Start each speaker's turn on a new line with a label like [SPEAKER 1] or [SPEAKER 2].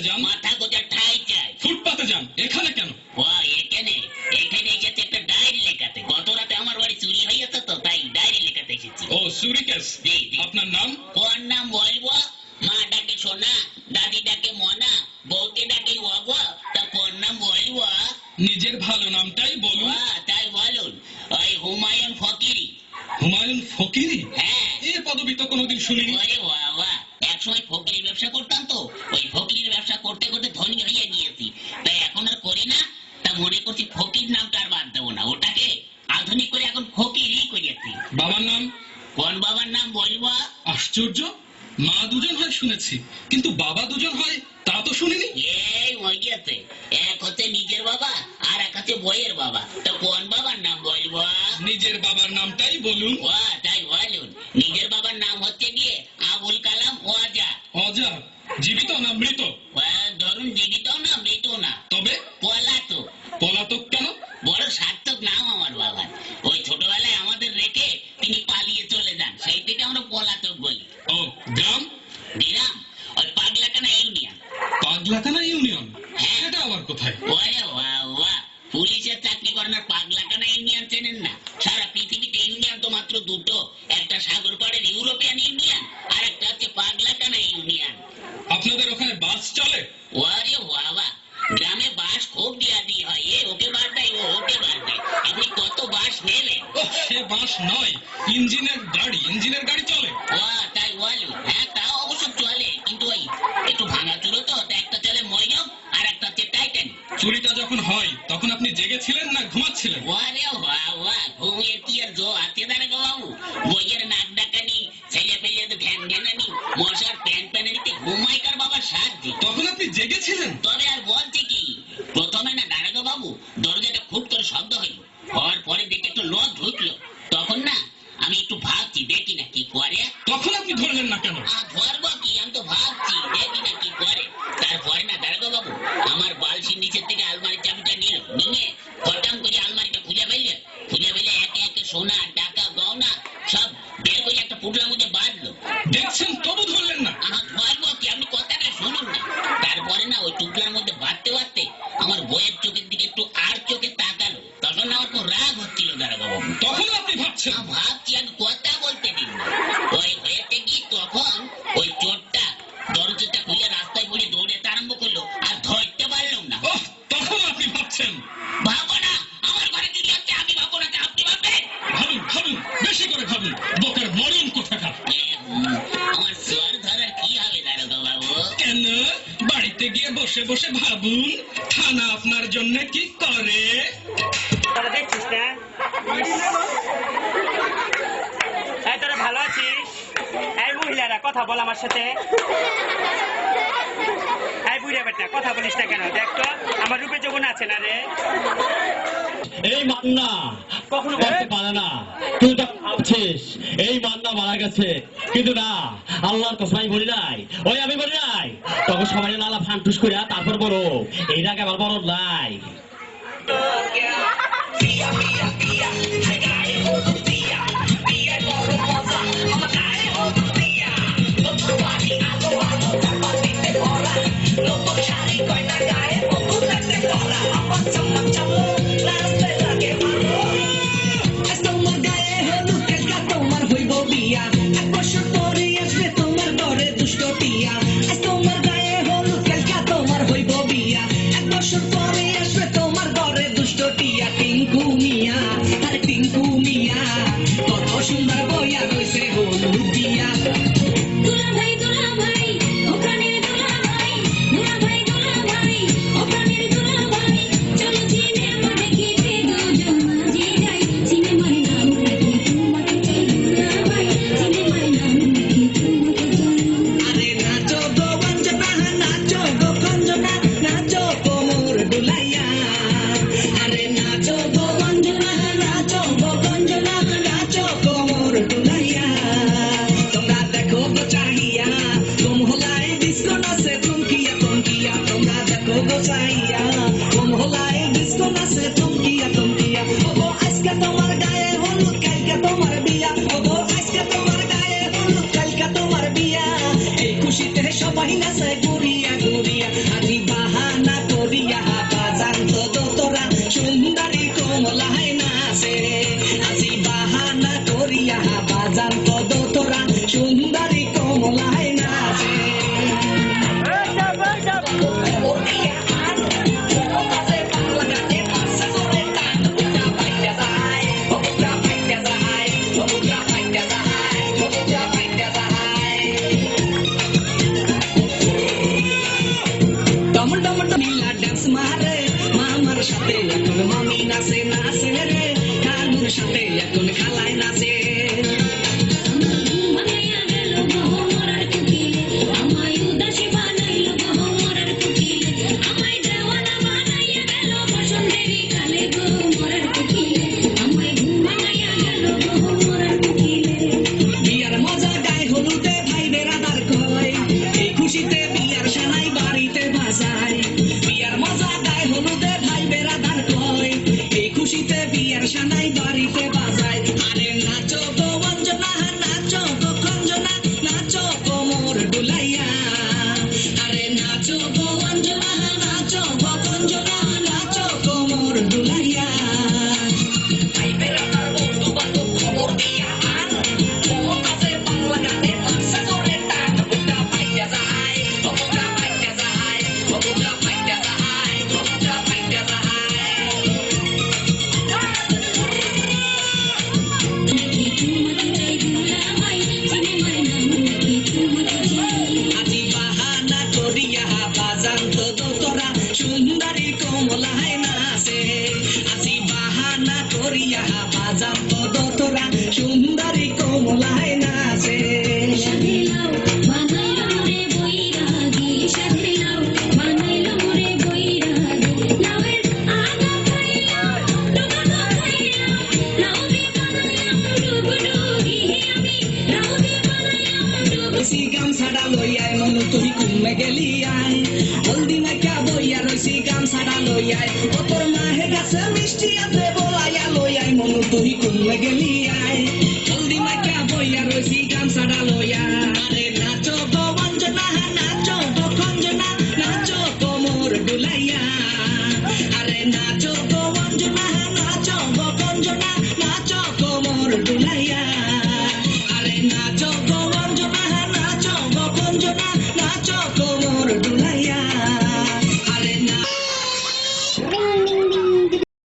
[SPEAKER 1] ফুটপাতে যান
[SPEAKER 2] মাথা গোজা ঠাই চাই
[SPEAKER 1] ফুটপাতে যান। এখানে কেন?
[SPEAKER 2] ও এখানে? এখানে এসেছে একটা ডায়েরি লেখাতে। গত রাতে আমার বাড়ি চুরি হয়ে গেছে তো তাই ডায়েরি লেখাতে এসেছি।
[SPEAKER 1] ও চুরি কেস। আপনার নাম?
[SPEAKER 2] কোন নাম বলব মা ডাকে সোনা দাদি ডাকে মনা বউকে ডাকে ওগো তা কোন নাম বলব
[SPEAKER 1] নিজের ভালো নামটাই বলুন।
[SPEAKER 2] তাই বলুন। ওই হুমায়ুন ফকিরি।
[SPEAKER 1] হুমায়ুন ফকিরি?
[SPEAKER 2] হ্যাঁ।
[SPEAKER 1] এ পদবি তো কোনোদিন শুনিনি।
[SPEAKER 2] ওরে বাবা একসময় ফকিরির ব্যবসা করতাম তো ওই ফকিরির ব্যবসা করতে করতে ধনী হয়ে গিয়েছি তাই এখন আর করি না তা মনে করছি ফকির নামটা আর বাদ দেবো না ওটাকে আধুনিক করে এখন ফকিরই করিয়েছি
[SPEAKER 1] বাবার নাম
[SPEAKER 2] কোন
[SPEAKER 1] আশ্চর্য। মা দুজন হয় শুনেছি কিন্তু বাবা দুজন হয় তা তো শুনিনি।
[SPEAKER 2] এই গেছে এক হচ্ছে নিজের বাবা আর এক হতে বইয়ের বাবা। তো কোন বাবার নাম বলব?
[SPEAKER 1] নিজের বাবার নামটাই বলুন।
[SPEAKER 2] ও তাই বলুন। নিজের বাবার নাম হচ্ছে গিয়ে আবুল কালাম ওয়াজা
[SPEAKER 1] অজা জীবিত না মৃত
[SPEAKER 2] ও, ধরুন জীবিত না মৃত না
[SPEAKER 1] তবে
[SPEAKER 2] পলাতো
[SPEAKER 1] পলাতক কেন
[SPEAKER 2] বড় সার্থক নাম আমার বাবার ওই ছোটবেলায় আমাদের রেখে তিনি পালিয়ে চলে যান সেই থেকে আমরা পলাতক বলি
[SPEAKER 1] ও গ্রাম?
[SPEAKER 2] দিলাম ওই পাগলাকানা ইউনিয়ন।
[SPEAKER 1] পাগলাকানা ইউনিয়ন? এটা আবার কোথায়?
[SPEAKER 2] ওরে বাহ বাহ পুলিশের চাকরি করেন আর পাগলাকানা ইউনিয়ন চেনেন না? সারা পৃথিবীতে ইউনিয়ন তো মাত্র দুটো। একটা সাগর পাড়ের ইউরোপিয়ান ইউনিয়ন আর একটা হচ্ছে পাগলাকানা ইউনিয়ন।
[SPEAKER 1] আপনাদের ওখানে বাস চলে?
[SPEAKER 2] ওরে বাবা গ্রামে বাস খুব দিয়া দিয়ে হয়। এ ওকে বাস দেয় ও ওকে বাস দেয়। আপনি কত বাস নেবেন?
[SPEAKER 1] সে বাস নয়। ইঞ্জিনের গাড়ি ইঞ্জিনের গাড়ি না ঘুমাচ্ছিলেন
[SPEAKER 2] ওরে বাবা ঘুমিয়ে কি আর জো আছে দাঁড়া গো বাবু? বইয়ের নাক ডাকানি ছেলে পেলে তো ধ্যান ধ্যানানি মশার প্যান প্যানানিতে ঘুমাই কার বাবা সাহায্য
[SPEAKER 1] তখন আপনি জেগেছিলেন?
[SPEAKER 2] তবে আর বলছে কি প্রথমে না দাঁড়া বাবু দরজাটা ফুট করে শব্দ হইল। হওয়ার পরে দেখে একটু লোক ঢুকলো তখন না আমি একটু ভাবছি দেখি না কি করে।
[SPEAKER 1] তখন আপনি ধরলেন না কেন?
[SPEAKER 2] আ,
[SPEAKER 1] ভাবুন বোকের মরণ কোথাকার?
[SPEAKER 2] আমার স্বর ধরার কি হবে দারোগা বাবু?
[SPEAKER 1] কেন? বাড়িতে গিয়ে বসে বসে ভাবুন থানা আপনার জন্য কি করে?
[SPEAKER 3] তোরা দেখছিস না তোরা ভালো আছিস? এই মহিলারা কথা বল আমার সাথে। এই বুড়ে বেটা কথা বলিস না কেন? দেখ তো আমার রূপে যখন আছে না রে?
[SPEAKER 4] এই মান্না
[SPEAKER 3] কখনো
[SPEAKER 4] বলতে পারে না। তুই তো ভাবছিস, এই মান্না মারা গেছে। কিন্তু না, আল্লাহর কসমাই বলি নাই। ওই আমি বলি নাই। তখন সবাই লালা ফান্টুস করিয়া তারপর বড় এই রাগে আমার বড় নাই।
[SPEAKER 5] তোমার কত সুন্দর
[SPEAKER 6] শান্ত দোতরা সুন্দরী
[SPEAKER 5] কমলায় নাচে টমল টমল নীলা ডান্স মারে মামার সাথে এখন মামি নাচে নাচে রে কানুর সাথে এখন খালায় নাচে বাজায় আরে নাচো লইয়া বাজাম তোরা সুন্দরী কমলায় নাচে। Yeah.